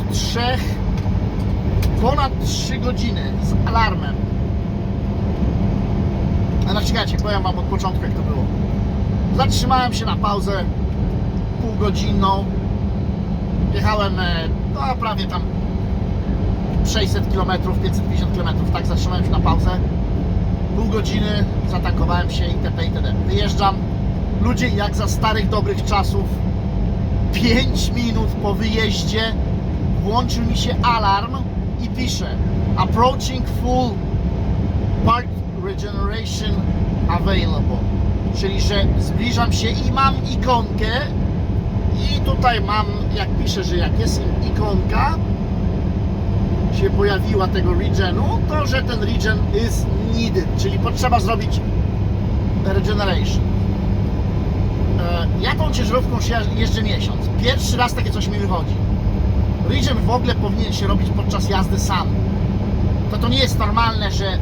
od trzech, ponad 3 godziny z alarmem. Ale czekajcie, powiem wam od początku jak to było. Zatrzymałem się na pauzę półgodzinną. Jechałem e, no, prawie tam 600 km, 550 km, tak zatrzymałem się na pauzę. Pół godziny, zatankowałem się itp. itd. Wyjeżdżam. Ludzie jak za starych dobrych czasów 5 minut po wyjeździe włączył mi się alarm i pisze Approaching full part regeneration available. Czyli, że zbliżam się i mam ikonkę i tutaj mam, jak pisze, że jak jest ikonka się pojawiła tego regenu, to że ten regen is needed, czyli potrzeba zrobić regeneration. E, Ja tą ciężarówką jeżdżę miesiąc. Pierwszy raz takie coś mi wychodzi. Regen w ogóle powinien się robić podczas jazdy sam. To to nie jest normalne, że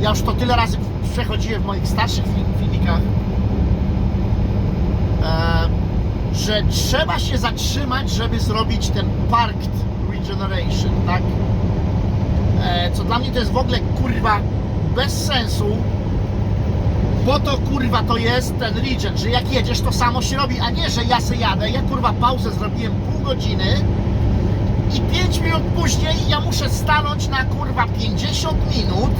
ja już to tyle razy przechodziłem w moich starszych fil- filmikach, e, że trzeba się zatrzymać, żeby zrobić ten parked regeneration, tak? E, co dla mnie to jest w ogóle kurwa bez sensu, bo to kurwa to jest ten regen, że jak jedziesz to samo się robi, a nie, że ja se jadę, ja kurwa pauzę zrobiłem pół godziny i 5 minut później ja muszę stanąć na kurwa 50 minut,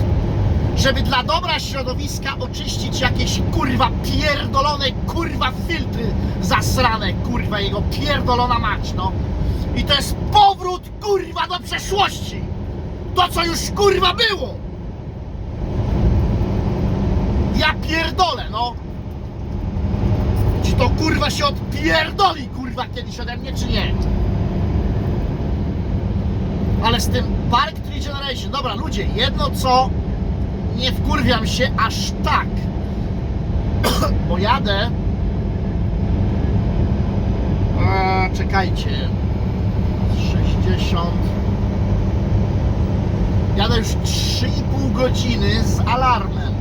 żeby dla dobra środowiska oczyścić jakieś kurwa pierdolone kurwa filtry zasrane, kurwa jego pierdolona mać, no. I to jest powrót kurwa do przeszłości. To co już kurwa było. Ja pierdolę, no. Czy to kurwa się odpierdoli kurwa kiedyś ode mnie, czy nie? Ale z tym Park Regeneration, dobra ludzie, jedno co nie wkurwiam się aż tak, bo jadę a, czekajcie. 60 jadę już 3,5 godziny z alarmem.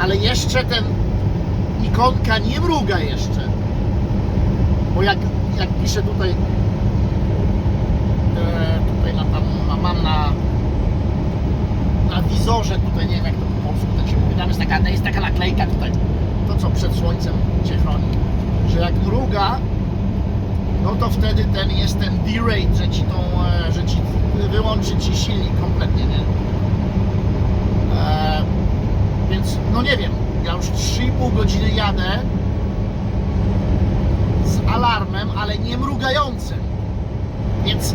Ale jeszcze ten ikonka nie mruga jeszcze. Bo jak, jak piszę tutaj e, tutaj na, tam, na, mam na na wizorze tutaj, nie wiem jak to po polsku tak się mówi, tam jest taka, jest taka naklejka tutaj, to co przed słońcem Cię chroni, że jak mruga, no to wtedy ten jest ten D-rate, że Ci tą, e, że Ci wyłączy Ci silnik kompletnie, nie? E, więc, no nie wiem, ja już 3,5 godziny jadę z alarmem, ale nie mrugającym, więc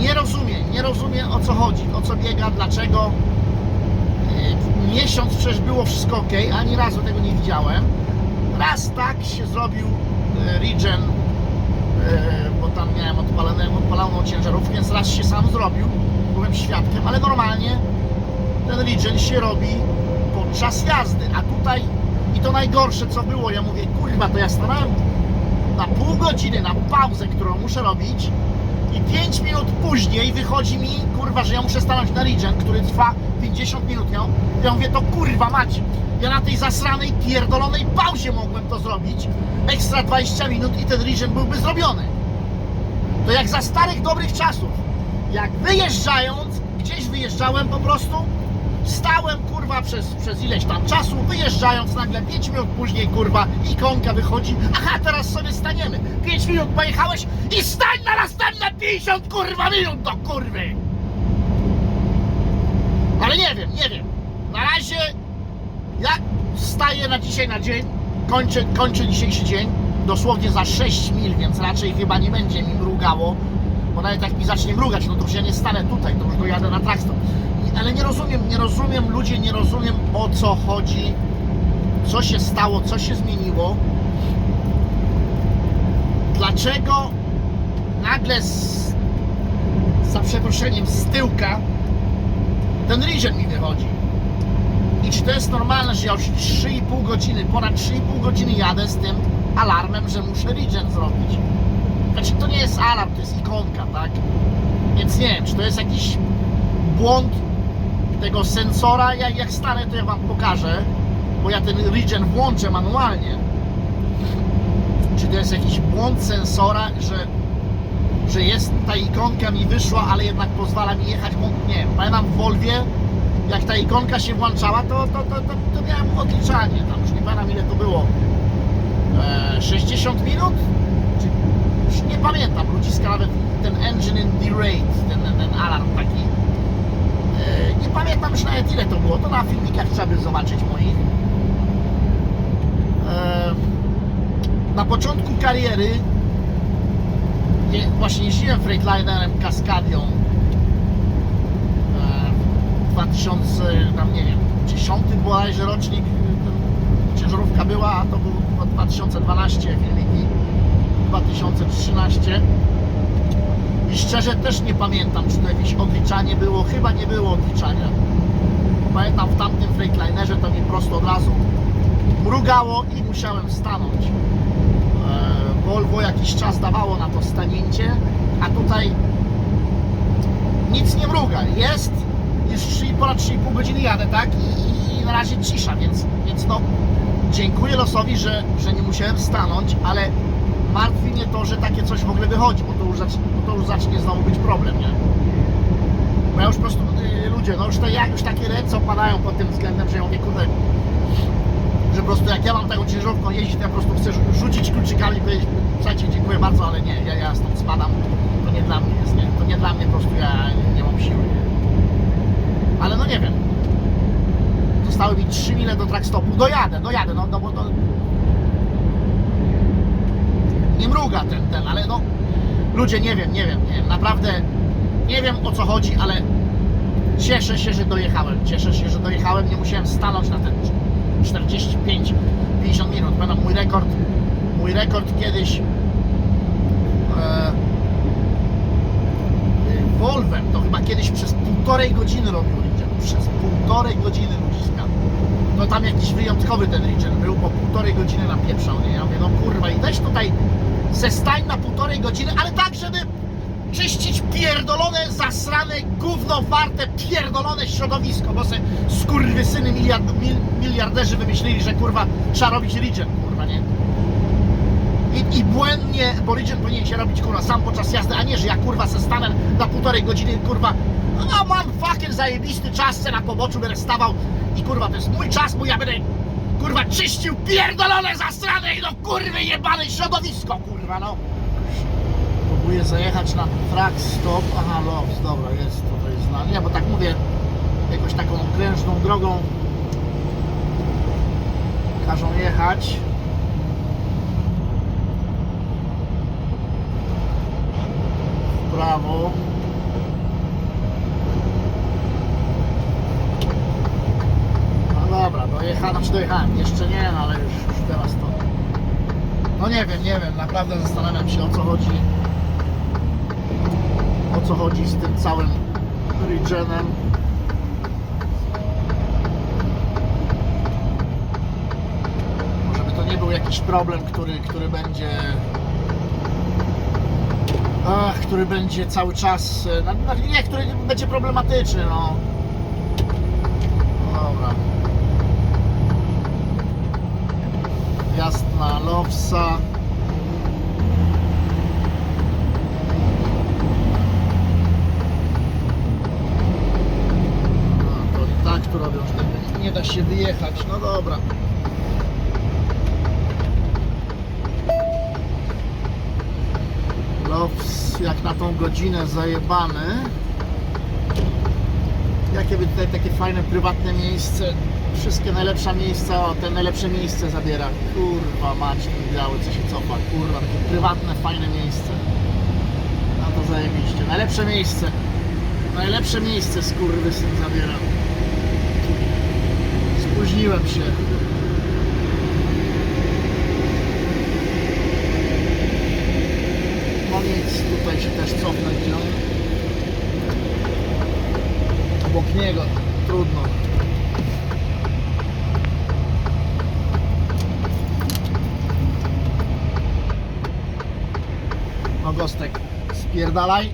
nie rozumiem, nie rozumiem o co chodzi, o co biega, dlaczego. Yy, Miesiąc przecież było wszystko ok, ani razu tego nie widziałem. Raz tak się zrobił yy, regen, yy, bo tam miałem odpalone, odpaloną ciężarówkę, więc raz się sam zrobił, byłem świadkiem, ale normalnie ten regen się robi podczas jazdy, a tutaj i to najgorsze co było, ja mówię, kurwa, to ja stanąłem na pół godziny na pauzę, którą muszę robić i 5 minut później wychodzi mi, kurwa, że ja muszę stanąć na regen, który trwa 50 minut. Ja, ja mówię, to kurwa macie. Ja na tej zasranej, pierdolonej pauzie mogłem to zrobić. Ekstra 20 minut i ten regen byłby zrobiony. To jak za starych, dobrych czasów. Jak wyjeżdżając, gdzieś wyjeżdżałem po prostu, stałem kurwa przez, przez ileś tam czasu, wyjeżdżając nagle 5 minut później kurwa ikonka wychodzi, aha teraz sobie staniemy, 5 minut pojechałeś i stań na następne 50 kurwa minut do kurwy! Ale nie wiem, nie wiem, na razie ja wstaję na dzisiaj na dzień, kończę, kończę dzisiejszy dzień, dosłownie za 6 mil, więc raczej chyba nie będzie mi mrugało, bo nawet jak mi zacznie mrugać, no to już ja nie stanę tutaj, to już dojadę na traktor. Ale nie rozumiem, nie rozumiem ludzie, nie rozumiem o co chodzi, co się stało, co się zmieniło. Dlaczego nagle z, za przeproszeniem z tyłka ten regen mi wychodzi? I czy to jest normalne, że ja już 3,5 godziny, ponad 3,5 godziny jadę z tym alarmem, że muszę regen zrobić? Znaczy to nie jest alarm, to jest ikonka, tak? Więc nie wiem, czy to jest jakiś błąd tego sensora, jak, jak stanę to ja wam pokażę, bo ja ten regen włączę manualnie. Czy to jest jakiś błąd sensora, że że jest ta ikonka mi wyszła, ale jednak pozwala mi jechać, bo nie pamiętam w Volwie, jak ta ikonka się włączała, to, to, to, to, to miałem odliczanie, tam już nie pamiętam ile to było, e, 60 minut? Czy, już nie pamiętam, ludziska nawet ten engine in derate, ten, ten alarm taki, nie pamiętam już nawet ile to było, to na filmikach trzeba by zobaczyć moich. E, na początku kariery właśnie jeździłem Freightlinerem Cascadią. E, 2000, tam nie wiem, 10 bodajże rocznik ciężarówka była, a to był chyba 2012 filmiki 2013 i szczerze też nie pamiętam, czy to jakieś odliczanie było, chyba nie było odliczania pamiętam w tamtym Freightliner to mi prosto od razu mrugało i musiałem stanąć e, Volvo jakiś czas dawało na to stanięcie, a tutaj nic nie mruga. Jest, już 3, ponad 3,5 godziny jadę, tak? I, I na razie cisza, więc, więc no dziękuję losowi, że, że nie musiałem stanąć, ale martwi mnie to, że takie coś w ogóle wychodzi, bo to już, zacznie, bo to już zacznie znowu być problem, nie? Bo ja już po prostu, y, ludzie, no już, te, jak już takie ręce opadają pod tym względem, że ja mówię, kurde, że po prostu jak ja mam taką ciężarówką jeździć, to ja po prostu chcę rzu- rzucić kluczykami i powiedzieć, słuchajcie, dziękuję bardzo, ale nie, ja, ja stąd spadam, to nie dla mnie jest, nie, to nie dla mnie, po prostu ja nie mam siły, nie. Ale no nie wiem, zostały mi 3 mile do track stopu, dojadę, dojadę, no, no bo to nie mruga ten, ten, ale no, ludzie, nie wiem, nie wiem, nie wiem, naprawdę nie wiem o co chodzi, ale cieszę się, że dojechałem, cieszę się, że dojechałem, nie musiałem stanąć na ten 45-50 minut. Pamiętam mój rekord, mój rekord kiedyś e, Volvem, to chyba kiedyś przez półtorej godziny robił Regen, przez półtorej godziny ludziska. No tam jakiś wyjątkowy ten Regen był, bo półtorej godziny napieprzał, nie? Ja mówię, no kurwa i weź tutaj se stań na półtorej godziny, ale tak, żeby czyścić pierdolone, zasrane, gówno warte, pierdolone środowisko, bo se skurwysyny miliard, mil, miliarderzy wymyślili, że kurwa trzeba robić regen, kurwa, nie? I, I błędnie, bo regen powinien się robić, kurwa, sam podczas jazdy, a nie, że ja, kurwa, se stanę na półtorej godziny, kurwa, a mam fucking zajebisty czas, se na poboczu będę stawał i, kurwa, to jest mój czas, bo ja będę, kurwa, czyścił pierdolone, zasrane, no, kurwy, jebane środowisko, kurwa, no próbuję zajechać na track stop. Aha, los, dobra, jest tutaj znany. Nie, bo tak mówię, jakoś taką krężną drogą każą jechać. W prawo. No dobra, dojechałem, znaczy dojechałem, jeszcze nie, no ale już, już teraz to. No nie wiem, nie wiem, naprawdę zastanawiam się o co chodzi o co chodzi z tym całym regenem. Może by to nie był jakiś problem, który, który będzie ach, który będzie cały czas e, nie, który będzie problematyczny, no. No Dobra. Jazd na Lowsa. No, to i tak tu robią, że tego nie da się wyjechać. Dobra. Lows jak na tą godzinę zajebany. Jakie by tutaj takie fajne, prywatne miejsce. Wszystkie najlepsze miejsca, o te najlepsze miejsce zabiera. Kurwa mać, biały, co się cofa. Kurwa, takie prywatne, fajne miejsce. No to zajebiście. Najlepsze miejsce. Najlepsze miejsce skurwysyn zabiera. Spóźniłem się. No nic, tutaj się też cofnę gdzie on. Obok niego. Trudno. No Gostek, spierdalaj.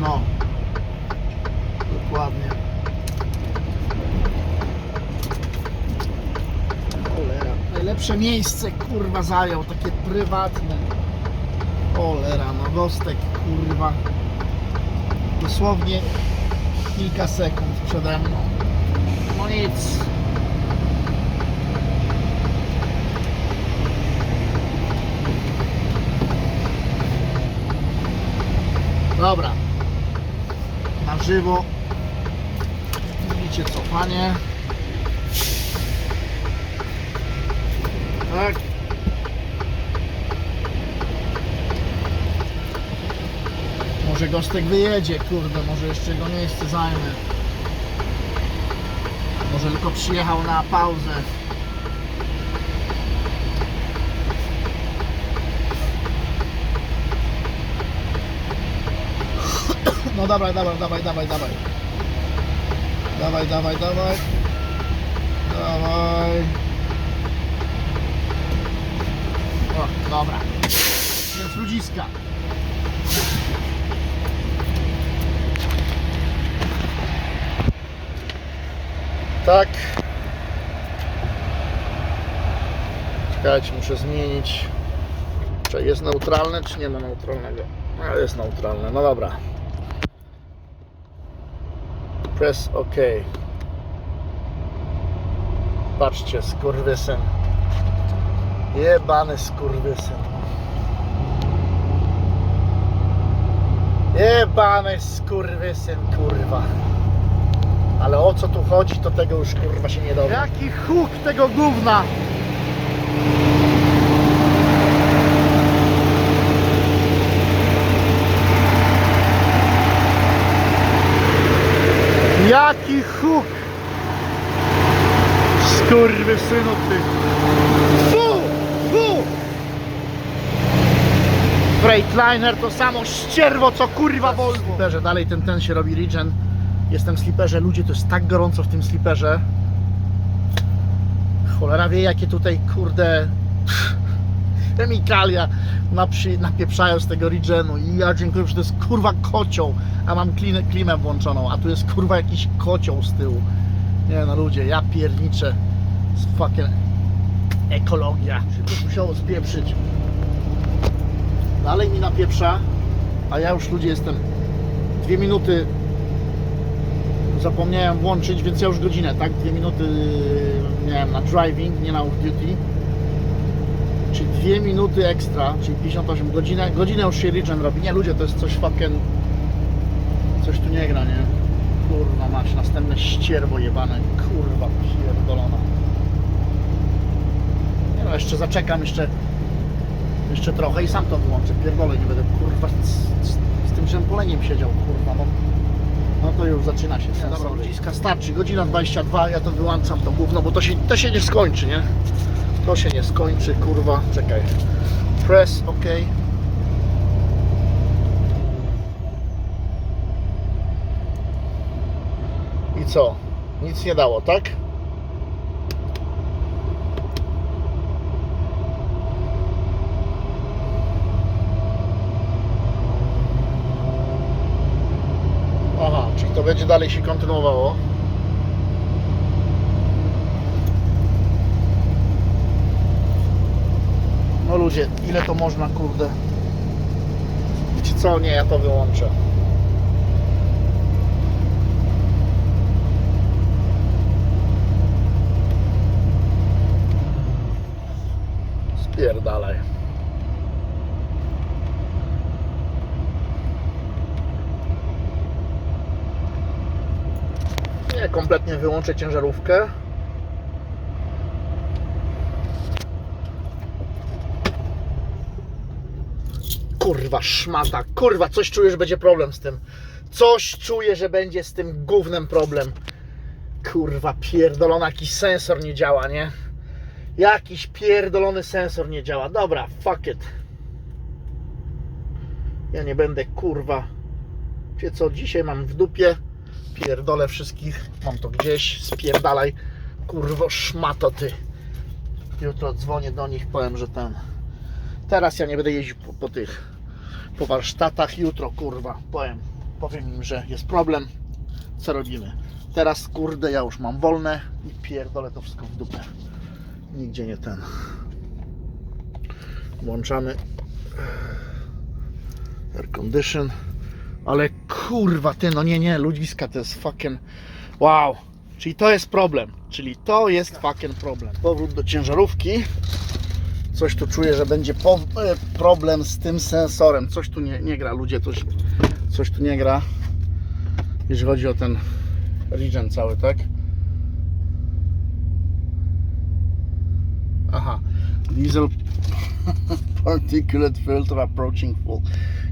No. Dokładnie. Najlepsze miejsce, kurwa, zajął, takie prywatne. Cholera, no gostek, kurwa. Dosłownie kilka sekund przede mną. No nic. Dobra. Na żywo. Widzicie cofanie. Tak. Może Gostek wyjedzie, kurde, może jeszcze jego miejsce zajmę. Może tylko przyjechał na pauzę. No dawaj, dawaj, dawaj, dawaj, dawaj. Dawaj, dawaj, dawaj. Dawaj. O, dobra. Więc ludziska. Tak. Czekajcie, muszę zmienić. Czy jest neutralne, czy nie ma neutralnego? A, jest neutralne, no dobra. Press OK. Patrzcie, skurwysyn. Jebany skurwysyn. Jebany skurwysyn, kurwa. Ale o co tu chodzi, to tego już kurwa się nie dowie. Jaki huk tego gówna! Jaki huk! Skurwysynu ty! Freightliner to samo ścierwo co kurwa Volvo. W sliperze, dalej ten ten się robi regen. Jestem w sliperze, ludzie to jest tak gorąco w tym sliperze. Cholera wie jakie tutaj kurde chemikalia naprzy, napieprzają z tego regenu i ja dziękuję, że to jest kurwa kocioł, a mam klinę, klimę włączoną, a tu jest kurwa jakiś kocioł z tyłu. Nie no ludzie, ja pierniczę z fucking ekologia. Musiało spieprzyć. Dalej mi napieprza, a ja już ludzie jestem dwie minuty zapomniałem włączyć, więc ja już godzinę, tak? Dwie minuty miałem na driving, nie na off duty. Czyli dwie minuty ekstra, czyli 58 godzinę. Godzinę już się regen robi. Nie ludzie, to jest coś fucking... Coś tu nie gra, nie? Kurwa mać, następne ścierwo jebane. Kurwa pierdolona. Nie no, jeszcze zaczekam, jeszcze... Jeszcze trochę i sam to wyłączę. Pierdolę, nie będę kurwa z, z, z tym rzępoleniem siedział, kurwa, no. No to już zaczyna się. Nie, dobra, ludziska, starczy. Godzina 22, ja to wyłączam to gówno, bo to się, to się nie skończy, nie? To się nie skończy, kurwa. Czekaj. Press, OK. I co? Nic nie dało, tak? Aha, czyli to będzie dalej się kontynuowało. No ludzie, ile to można, kurde? Wiecie co? Nie, ja to wyłączę. Spierdalaj. Kompletnie wyłączę ciężarówkę. Kurwa, szmata, kurwa, coś czuję, że będzie problem z tym. Coś czuję, że będzie z tym gównem problem. Kurwa, pierdolona, jakiś sensor nie działa, nie? Jakiś pierdolony sensor nie działa. Dobra, fuck it. Ja nie będę, kurwa. Wiecie co, dzisiaj mam w dupie. Pierdolę wszystkich. Mam to gdzieś. Spierdalaj. Kurwo, szmato ty. Jutro dzwonię do nich, powiem, że ten... Teraz ja nie będę jeździł po, po tych... Po warsztatach. Jutro, kurwa, powiem. Powiem im, że jest problem. Co robimy? Teraz, kurde, ja już mam wolne i pierdolę to wszystko w dupę. Nigdzie nie ten. Włączamy air condition. Ale kurwa, ty, no nie, nie, ludziska to jest fucking wow. Czyli to jest problem. Czyli to jest fucking problem. Powrót do ciężarówki. Coś tu czuję, że będzie e, problem z tym sensorem. Coś tu nie, nie gra, ludzie, coś, coś tu nie gra. Jeżeli chodzi o ten regen cały, tak? Aha. Diesel particulate filter approaching full.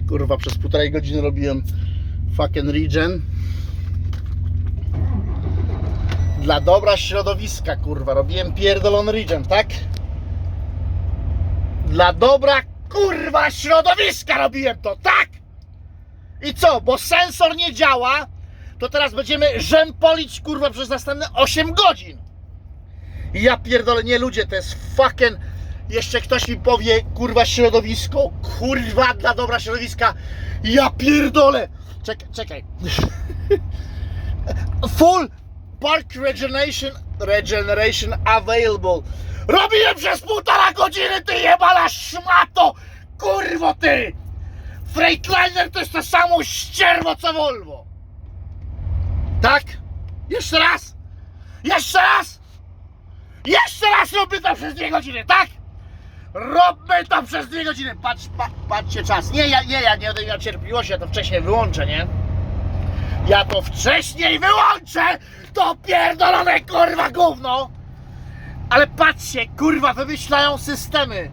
Kurwa, przez półtorej godziny robiłem fucking regen. Dla dobra środowiska, kurwa, robiłem pierdolony regen, tak? Dla dobra, kurwa, środowiska robiłem to, tak? I co, bo sensor nie działa, to teraz będziemy rzępolić, kurwa, przez następne 8 godzin. I ja pierdolę, nie ludzie, to jest fucking... Jeszcze ktoś mi powie, kurwa, środowisko, kurwa, dla dobra środowiska. Ja pierdolę. Czekaj, czekaj. Full park regeneration, regeneration available. Robiłem przez półtora godziny, ty jebana szmato! Kurwo ty! Freightliner to jest to samo ścierwo co Volvo. Tak? Jeszcze raz! Jeszcze raz! Jeszcze raz róbmy to przez dwie godziny, tak? Robmy to przez dwie godziny. Patrz, pa, patrzcie czas. Nie, ja nie, ja nie miał cierpliwości, ja to wcześniej wyłączę, nie? Ja to wcześniej wyłączę! To pierdolone kurwa gówno! Ale patrzcie, kurwa, wymyślają systemy.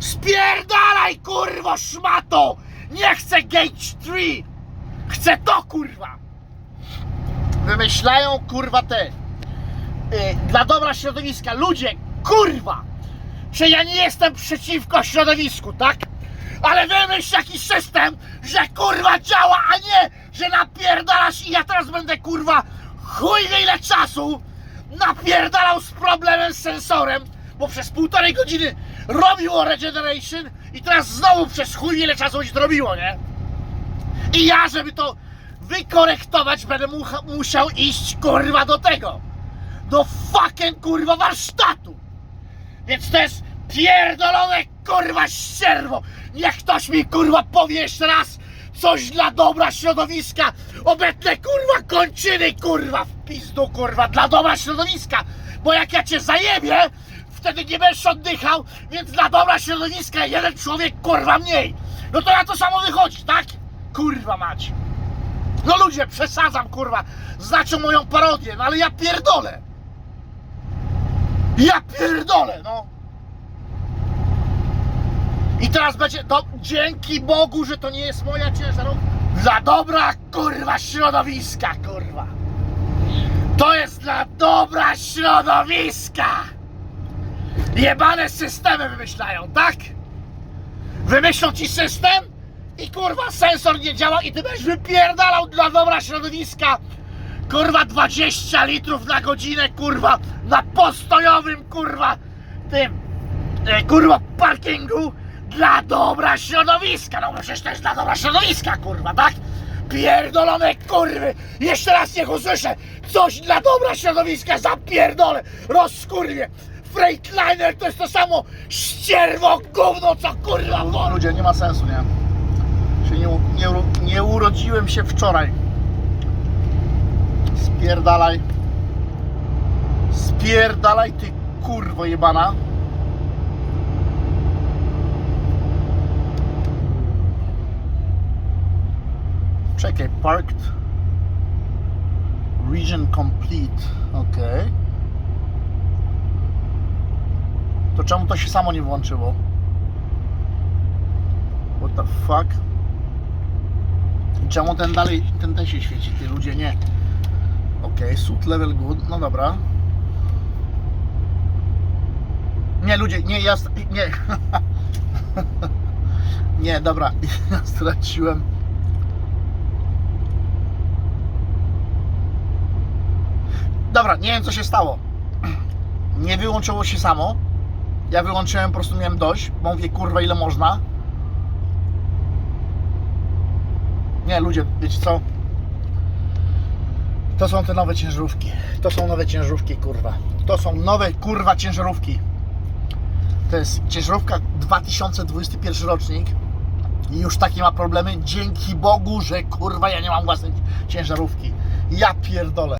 Spierdalaj, kurwo, szmato! Nie chcę Gate 3! Chcę to, kurwa! Wymyślają, kurwa, te y, dla dobra środowiska. Ludzie, kurwa! Że ja nie jestem przeciwko środowisku, tak? Ale wymyśl jakiś system, że kurwa działa, a nie, że napierdalasz i ja teraz będę kurwa chuj wie ile czasu napierdalał z problemem z sensorem, bo przez półtorej godziny robiło regeneration i teraz znowu przez chuj ile czasu będzie to robiło, nie? I ja, żeby to wykorektować, będę mu- musiał iść kurwa do tego. Do fucking kurwa warsztatu. Więc jest pierdolone kurwa ścierwo. Niech ktoś mi kurwa powie jeszcze raz coś dla dobra środowiska. Obetnę kurwa kończyny kurwa w pizdu kurwa dla dobra środowiska. Bo jak ja cię zajebię, wtedy nie będziesz oddychał, więc dla dobra środowiska jeden człowiek kurwa mniej. No to na to samo wychodzi, tak? Kurwa mać. No ludzie, przesadzam kurwa. Znacie moją parodię, no ale ja pierdolę. Ja pierdolę, no. I teraz będzie, to dzięki Bogu, że to nie jest moja ciężarówka. Dla dobra, kurwa, środowiska, kurwa. To jest dla dobra środowiska. Jebane systemy wymyślają, tak? Wymyślą ci system i kurwa sensor nie działa i ty będziesz wypierdalał dla dobra środowiska kurwa 20 litrów na godzinę, kurwa, na postojowym, kurwa, tym, e, kurwa, parkingu dla dobra środowiska. No przecież to jest dla dobra środowiska, kurwa, tak? Pierdolone kurwy! Jeszcze raz niech usłyszę coś dla dobra środowiska, zapierdolę, rozkurwie! Freightliner to jest to samo ścierwo gówno, co kurwa wo- Ludzie, nie ma sensu, nie? Się nie, u- nie, uro- nie urodziłem się wczoraj. Spierdalaj. Spierdalaj ty kurwo jebana. Czekaj, parked. Region complete. Ok. To czemu to się samo nie włączyło? What the fuck? I czemu ten dalej, ten ten się świeci, ty ludzie nie? Ok, suit level good, no dobra. Nie, ludzie, nie, ja, nie. nie, dobra, ja straciłem. Dobra, nie wiem co się stało. Nie wyłączyło się samo. Ja wyłączyłem, po prostu miałem dość, bo mówię, kurwa, ile można. Nie, ludzie, wiecie co? To są te nowe ciężarówki. To są nowe ciężarówki, kurwa. To są nowe, kurwa, ciężarówki. To jest ciężarówka 2021 rocznik i już takie ma problemy. Dzięki Bogu, że kurwa ja nie mam własnej ciężarówki. Ja pierdolę.